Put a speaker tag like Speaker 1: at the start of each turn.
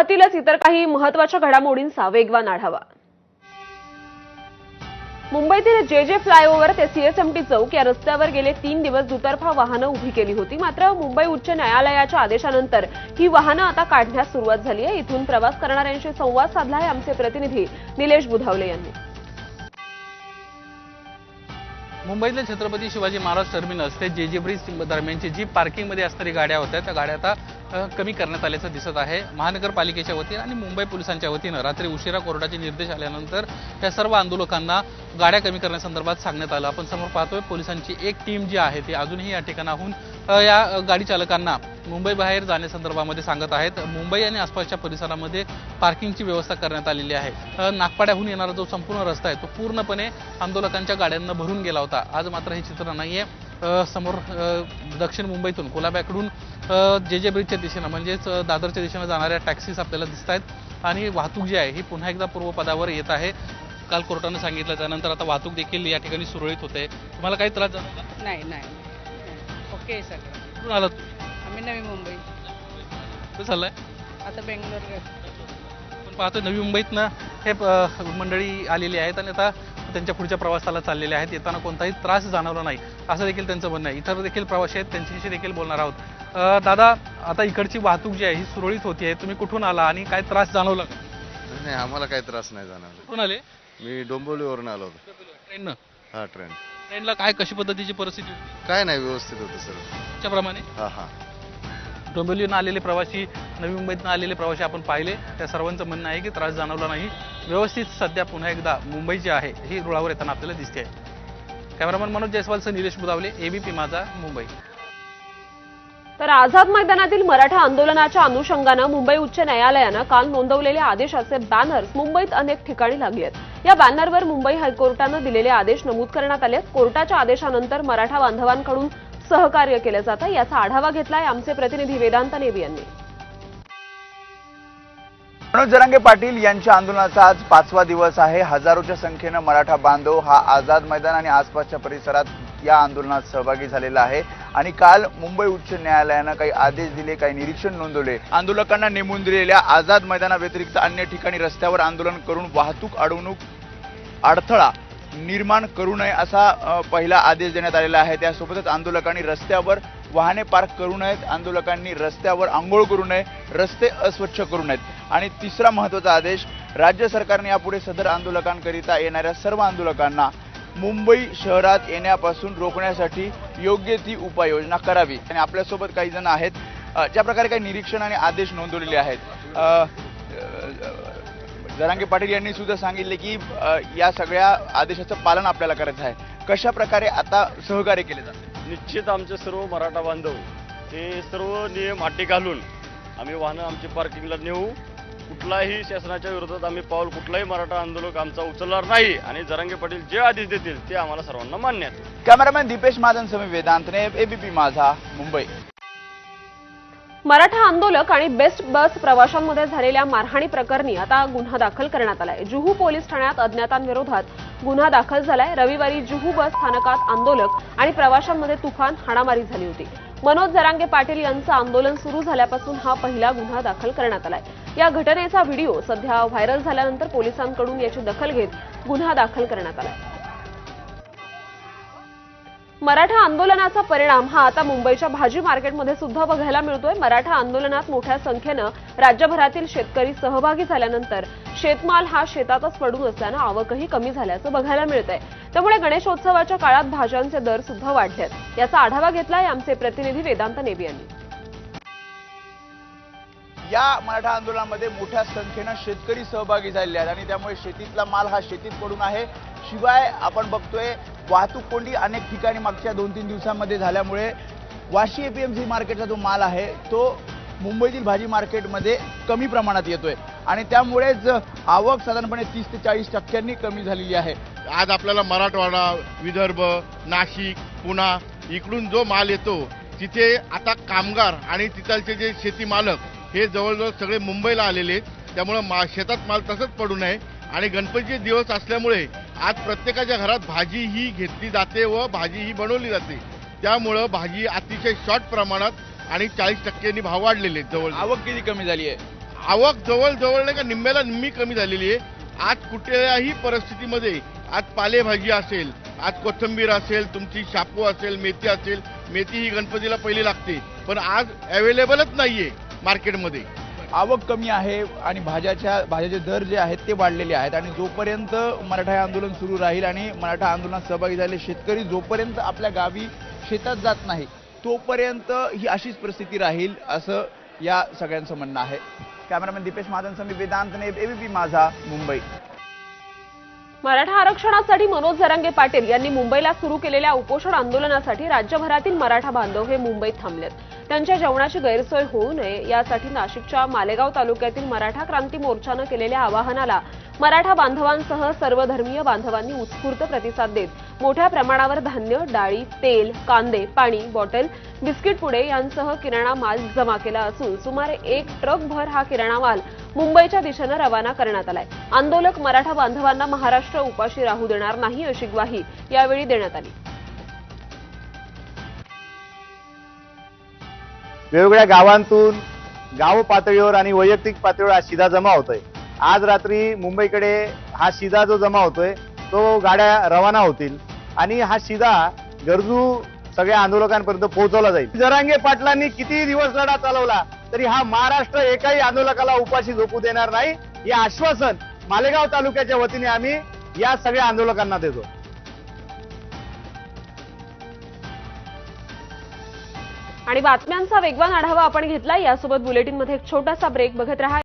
Speaker 1: विदर्भातीलच इतर काही महत्त्वाच्या घडामोडींचा वेगवान आढावा. मुंबईतील जे जे फ्लायओव्हर ते सीएसएमटी चौक या रस्त्यावर गेले तीन दिवस दुतर्फा वाहनं उभी केली होती. मात्र मुंबई उच्च न्यायालयाच्या आदेशानंतर ही वाहनं आता काढण्यास सुरुवात झाली आहे. इथून प्रवास करणाऱ्यांशी संवाद साधला आहे आमचे प्रतिनिधी निलेश बुधावले यांनी.
Speaker 2: मुंबईतलं छत्रपती शिवाजी महाराज टर्मिनस ते जे जे ब्रिज दरम्यानची जी पार्किंगमध्ये असणारी गाड्या होत्या त्या गाड्या आता कमी करण्यात आल्याचं दिसत आहे. महानगरपालिकेच्या वतीनं आणि मुंबई पोलिसांच्या वतीनं रात्री उशिरा कोर्टाचे निर्देश आल्यानंतर त्या सर्व आंदोलकांना गाड्या कमी करण्यासंदर्भात सांगण्यात आलं. आपण समोर पाहतोय पोलिसांची एक टीम जी आहे ती अजूनही या ठिकाणाहून या गाडी चालकांना मुंबई बाहेर जाण्यासंदर्भामध्ये सांगत आहेत. मुंबई आणि आसपासच्या परिसरामध्ये पार्किंगची व्यवस्था करण्यात आलेली आहे. नागपाड्याहून येणारा जो संपूर्ण रस्ता आहे तो पूर्णपणे आंदोलकांच्या गाड्यांना भरून गेला होता. आज मात्र हे चित्र नाही आहे समोर दक्षिण मुंबईतून कोलाब्याकडून जे जे ब्रिजच्या दिशेनं म्हणजेच दादरच्या दिशेनं जाणाऱ्या टॅक्सीज आपल्याला दिसत आहेत आणि वाहतूक जी आहे ही पुन्हा एकदा पूर्वपदावर येत आहे. काल कोर्टानं सांगितलं त्यानंतर आता वाहतूक देखील या ठिकाणी सुरळीत होते. तुम्हाला काही त्रास जाणवला
Speaker 3: नाही नाही नाही. ओके आहे सगळं.
Speaker 2: कुठून आला
Speaker 3: आम्ही नवी मुंबई.
Speaker 2: तू चाललाय
Speaker 3: आता बेंगलोर.
Speaker 2: आपण पाहतोय नवी मुंबईतनं हे अ, मंडळी आलेली आहेत आणि आता त्यांच्या पुढच्या प्रवासाला चाललेले आहेत. येताना कोणताही त्रास जाणवला नाही. असं देखील त्यांचं म्हणणं आहे. इतर देखील प्रवासी आहेत त्यांच्याशी देखील बोलणार आहोत. अ, दादा आता इकडची वाहतूक जी आहे ही सुरळीत होती तुम्ही कुठून आला आणि काय त्रास जाणवला का?
Speaker 4: नाही आम्हाला काही त्रास नाही जाणवला.
Speaker 2: कुठून आले?
Speaker 4: मी डोंबिवलीवरून आलो होतो.
Speaker 2: ट्रेननं
Speaker 4: हा ट्रेन
Speaker 2: ट्रेनला काय कशी पद्धतीची परिस्थिती होती?
Speaker 4: काय नाही व्यवस्थित होतं सर्व
Speaker 2: त्याप्रमाणे?
Speaker 4: हा हा.
Speaker 2: डोंबिवलीनं आलेले प्रवासी नवी मुंबईतनं आलेले प्रवासी आपण पाहिले. त्या सर्वांचं म्हणणं आहे की त्रास जाणवला नाही. व्यवस्थित सध्या पुन्हा एकदा मुंबई जी आहे ही रुळावर येताना आपल्याला दिसते आहे. कॅमेरामन मनोज जयस्वालसह निलेश बुदावले एबीपी माझा मुंबई.
Speaker 1: तर आझाद मैदानातील मराठा आंदोलनाच्या अनुषंगानं मुंबई उच्च न्यायालयानं काल नोंदवलेल्या आदेशाचे बॅनर्स मुंबईत अनेक ठिकाणी लागले आहेत. या बॅनरवर मुंबई हायकोर्टानं दिलेले आदेश नमूद करण्यात आले आहेत. कोर्टाच्या आदेशानंतर मराठा बांधवांकडून सहकार्य केलं जातं. याचा आढावा घेतलाय आमचे प्रतिनिधी वेदांत नेवी यांनी.
Speaker 5: मनोज जरांगे पाटील यांच्या आंदोलनाचा आज पाचवा दिवस आहे. हजारोच्या संख्येनं मराठा बांधव हा आझाद मैदान आणि आसपासच्या परिसरात या आंदोलनात सहभागी झालेला आहे. आणि काल मुंबई उच्च न्यायालयानं काही आदेश दिले काही निरीक्षण नोंदवले. आंदोलकांना नेमून दिलेल्या आझाद मैदानाव्यतिरिक्त अन्य ठिकाणी रस्त्यावर आंदोलन करून वाहतूक अडवणूक अडथळा निर्माण करू नये असा पहिला आदेश देण्यात आलेला आहे. त्यासोबतच आंदोलकांनी रस्त्यावर वाहने पार्क करू नयेत. आंदोलकांनी रस्त्यावर आंघोळ करू नये रस्ते अस्वच्छ करू नयेत. आणि तिसरा महत्त्वाचा आदेश राज्य सरकारने यापुढे सदर आंदोलकांकरिता येणाऱ्या सर्व आंदोलकांना मुंबई शहरात येण्यापासून रोखण्यासाठी योग्य ती उपाययोजना करावी. आणि आपल्यासोबत काही जण आहेत ज्या प्रकारे काही निरीक्षण आणि आदेश नोंदवलेले आहेत. जरांगे पाटील यांनी सुद्धा सांगितले की या सगळ्या आदेशाचं पालन आपल्याला करायचं आहे. कशा प्रकारे आता सहकार्य केले जाते?
Speaker 6: निश्चित आमचे सर्व मराठा बांधव हे सर्व नियम आटे घालून आम्ही वाहनं आमची पार्किंगला नेऊ. कुठलाही शासनाच्या विरोधात आम्ही पाऊल कुठलाही मराठा आंदोलक आमचा उचलणार नाही आणि जरांगे पाटील जे आदेश देतील ते आम्हाला सर्वांना मान्य आहेत
Speaker 5: कॅमेरामॅन दीपेश महाजन समी वेदांतने एबीपी माझा मुंबई.
Speaker 1: मराठा आंदोलक आणि बेस्ट बस प्रवाशांमध्ये झालेल्या मारहाणी प्रकरणी आता गुन्हा दाखल करण्यात आलाय. जुहू पोलीस ठाण्यात अज्ञातांविरोधात गुन्हा दाखल झालाय. रविवारी जुहू बस स्थानकात आंदोलक आणि प्रवाशांमध्ये तुफान हाणामारी झाली होती. मनोज जरांगे पाटील यांचं आंदोलन सुरू झाल्यापासून हा पहिला गुन्हा दाखल करण्यात आलाय. या घटनेचा व्हिडिओ सध्या व्हायरल झाल्यानंतर पोलिसांकडून याची दखल घेत गुन्हा दाखल करण्यात आलाय. मराठा आंदोलनाचा परिणाम हा आता मुंबईच्या भाजी मार्केटमध्ये सुद्धा बघायला मिळतोय. मराठा आंदोलनात मोठ्या संख्येनं राज्यभरातील शेतकरी सहभागी झाल्यानंतर शेतमाल हा शेतातच पडून असल्यानं आवकही कमी झाल्याचं बघायला मिळत आहे त्यामुळे गणेशोत्सवाच्या काळात भाज्यांचे दर सुद्धा वाढलेत. याचा आढावा घेतलाय आमचे प्रतिनिधी वेदांत नेबी यांनी.
Speaker 5: या मराठा आंदोलनामध्ये मोठ्या संख्येनं शेतकरी सहभागी झालेले आहेत आणि त्यामुळे शेतीतला माल हा शेतीत पडून आहे. शिवाय आपण बघतोय वाहतूक कोंडी अनेक ठिकाणी मागच्या दोन तीन दिवसांमध्ये झाल्यामुळे वाशी एपीएमसी मार्केटचा जो माल आहे तो मुंबईतील भाजी मार्केटमध्ये कमी प्रमाणात येतोय. आणि त्यामुळेच आवक साधारणपणे तीस ते चाळीस टक्क्यांनी कमी झालेली आहे.
Speaker 7: आज आपल्याला मराठवाडा विदर्भ नाशिक पुणा इकडून जो माल येतो तिथे आता कामगार आणि तिथलचे जे शेती मालक हे जवळजवळ सगळे मुंबईला आलेले आहेत. त्यामुळं मा शेतात माल तसंच पडू नये. आणि गणपतीचे दिवस असल्यामुळे आज प्रत्येकाच्या घरात भाजी ही घेतली जाते व भाजी ही बनवली जाते. त्यामुळं भाजी अतिशय शॉर्ट प्रमाणात आणि चाळीस टक्क्यांनी भाव वाढलेले आहेत जवळ
Speaker 5: आवक किती कमी झाली आहे?
Speaker 7: आवक जवळजवळ नाही का निम्म्याला निम्मी कमी झालेली आहे. आज कुठल्याही परिस्थितीमध्ये आज पालेभाजी असेल आज कोथिंबीर असेल तुमची शापू असेल मेथी असेल मेथी ही गणपतीला पहिली लागते. पण आज अवेलेबलच नाहीये मार्केटमध्ये.
Speaker 5: आवक कमी आहे आणि भाज्याच्या भाज्याचे दर जे आहेत ते वाढलेले आहेत आणि जोपर्यंत मराठा आंदोलन सुरू राहील आणि मराठा आंदोलनात सहभागी झालेले शेतकरी जोपर्यंत आपल्या गावी शेतात जात नाही तोपर्यंत ही अशीच परिस्थिती राहील असं या सगळ्यांचं म्हणणं आहे. कॅमेरामॅन दीपेश महाजन समी वेदांत ने एबीपी माझा मुंबई.
Speaker 1: मराठा आरक्षणासाठी मनोज जरांगे पाटील यांनी मुंबईला सुरू केलेल्या उपोषण आंदोलनासाठी राज्यभरातील मराठा बांधव हे मुंबईत थांबलेत. त्यांच्या जेवणाची गैरसोय होऊ नये यासाठी नाशिकच्या मालेगाव तालुक्यातील मराठा क्रांती मोर्चानं केलेल्या आवाहनाला मराठा बांधवांसह सर्व धर्मीय बांधवांनी उत्स्फूर्त प्रतिसाद देत मोठ्या प्रमाणावर धान्य डाळी तेल कांदे पाणी बॉटल बिस्किट पुडे यांसह किराणा माल जमा केला असून सुमारे एक ट्रकभर हा किराणा माल मुंबईच्या दिशेनं रवाना करण्यात आलाय. आंदोलक मराठा बांधवांना महाराष्ट्र उपाशी राहू देणार नाही अशी ग्वाही यावेळी देण्यात आली.
Speaker 8: वेगवेगळ्या गावांतून गाव पातळीवर आणि वैयक्तिक पातळीवर हा शिधा जमा होतोय. आज रात्री मुंबईकडे हा शिधा जो जमा होतोय तो गाड्या रवाना होतील आणि हा शिधा गरजू सगळ्या आंदोलकांपर्यंत पोहोचवला जाईल. जरांगे पाटलांनी कितीही दिवस लढा चालवला तरी हा महाराष्ट्र एकाही आंदोलकाला उपाशी झोपू देणार नाही. हे आश्वासन मालेगाव तालुक्याच्या वतीने आम्ही या सगळ्या आंदोलकांना देतो.
Speaker 1: आणि बातम्यांचा वेगवान आढावा आपण घेतला. यासोबत बुलेटिनमध्ये एक छोटासा ब्रेक बघत राहा.